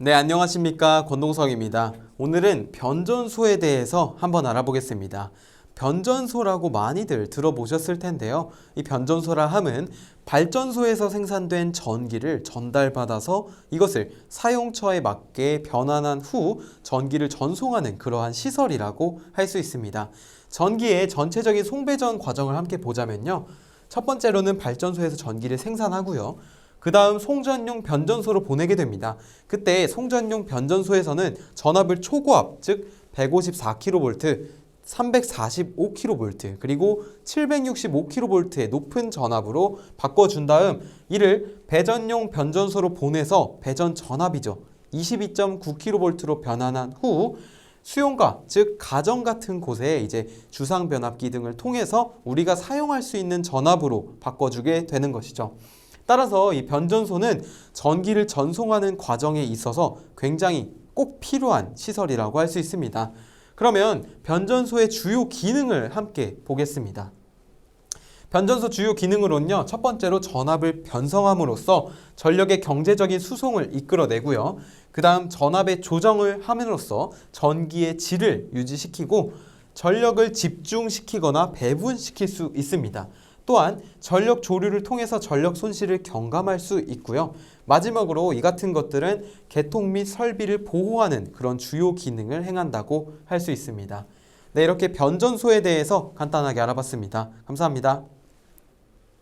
네, 안녕하십니까. 권동석입니다. 오늘은 변전소에 대해서 한번 알아보겠습니다. 변전소라고 많이들 들어보셨을 텐데요. 이 변전소라 함은 발전소에서 생산된 전기를 전달받아서 이것을 사용처에 맞게 변환한 후 전기를 전송하는 그러한 시설이라고 할 수 있습니다. 전기의 전체적인 송배전 과정을 함께 보자면요. 첫 번째로는 발전소에서 전기를 생산하고요. 그 다음 송전용 변전소로 보내게 됩니다. 그때 송전용 변전소에서는 전압을 초고압, 즉 154kV, 345kV, 그리고 765kV의 높은 전압으로 바꿔준 다음 이를 배전용 변전소로 보내서 배전 전압이죠. 22.9kV로 변환한 후 수용가, 즉 가정 같은 곳에 이제 주상 변압기 등을 통해서 우리가 사용할 수 있는 전압으로 바꿔주게 되는 것이죠. 따라서 이 변전소는 전기를 전송하는 과정에 있어서 굉장히 꼭 필요한 시설이라고 할 수 있습니다. 그러면 변전소의 주요 기능을 함께 보겠습니다. 변전소 주요 기능으로는요, 첫 번째로 전압을 변성함으로써 전력의 경제적인 수송을 이끌어내고요. 그 다음 전압의 조정을 함으로써 전기의 질을 유지시키고 전력을 집중시키거나 배분시킬 수 있습니다. 또한 전력 조류를 통해서 전력 손실을 경감할 수 있고요. 마지막으로 이 같은 것들은 개통 및 설비를 보호하는 그런 주요 기능을 행한다고 할 수 있습니다. 네, 이렇게 변전소에 대해서 간단하게 알아봤습니다. 감사합니다.